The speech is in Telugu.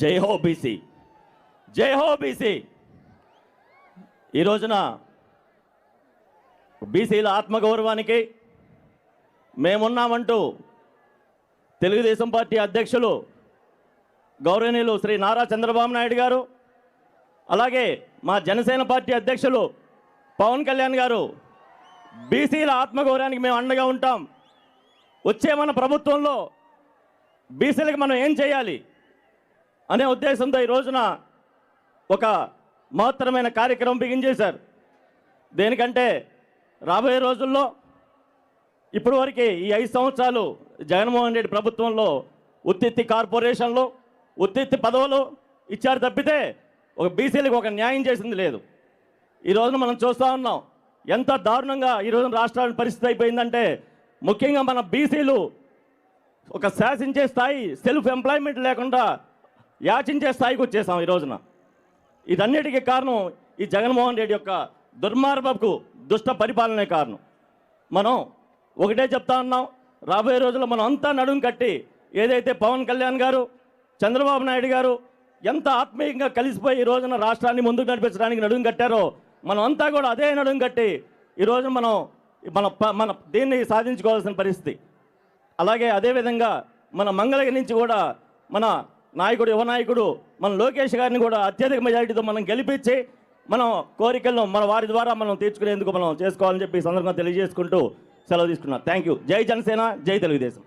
జై హో బీసీ జై హో బీసీ ఈ రోజున బీసీల ఆత్మగౌరవానికి మేమున్నామంటూ తెలుగుదేశం పార్టీ అధ్యక్షులు గౌరవనీయులు శ్రీ నారా చంద్రబాబు నాయుడు గారు అలాగే మా జనసేన పార్టీ అధ్యక్షులు పవన్ కళ్యాణ్ గారు బీసీల ఆత్మగౌరవానికి మేము అండగా ఉంటాం. వచ్చే మన ప్రభుత్వంలో బీసీలకు మనం ఏం చేయాలి? అనే ఉద్దేశంతో ఈ రోజున ఒక మహత్తరమైన కార్యక్రమం బిగించేశారు. దేనికంటే రాబోయే రోజుల్లో ఇప్పటి వరకు ఈ ఐదు సంవత్సరాలు జగన్మోహన్ రెడ్డి ప్రభుత్వంలో ఉత్తిత్తి కార్పొరేషన్లు ఉత్తిత్తి పదవులు ఇచ్చారు తప్పితే ఒక బీసీలకు ఒక న్యాయం చేసింది లేదు. ఈ రోజున మనం చూస్తూ ఉన్నాం ఎంత దారుణంగా ఈ రోజున రాష్ట్రాల పరిస్థితి అయిపోయిందంటే ముఖ్యంగా మన బీసీలు ఒక శాసించే స్థాయి సెల్ఫ్ ఎంప్లాయ్మెంట్ లేకుండా యాచించే స్థాయికి వచ్చేసాం ఈ రోజున. ఇదన్నిటికీ కారణం ఈ జగన్మోహన్ రెడ్డి యొక్క దుర్మార్గపు దుష్ట పరిపాలనే కారణం. మనం ఒకటే చెప్తా ఉన్నాం రాబోయే రోజుల్లో మనం అంతా నడుం కట్టి ఏదైతే పవన్ కళ్యాణ్ గారు చంద్రబాబు నాయుడు గారు ఎంత ఆత్మీయంగా కలిసిపోయి ఈ రోజున రాష్ట్రాన్ని ముందుకు నడిపించడానికి నడుం కట్టారో మనం అంతా కూడా అదే నడుం కట్టి ఈ రోజు మనం మన ప- మన దీన్ని సాధించుకోవాల్సిన పరిస్థితి. అలాగే అదేవిధంగా మన మంగళగిరి నుంచి కూడా మన నాయకుడు యువ నాయకుడు మన లోకేష్ గారిని కూడా అత్యధిక మెజారిటీతో మనం గెలిపించి మనం కోరికలను మన వారి ద్వారా మనం తీర్చుకునేందుకు మనం చేసుకోవాలని చెప్పి సందర్భంగా తెలియజేసుకుంటూ సెలవు తీసుకున్నాం థ్యాంక్ యూ జై జనసేన జై తెలుగుదేశం.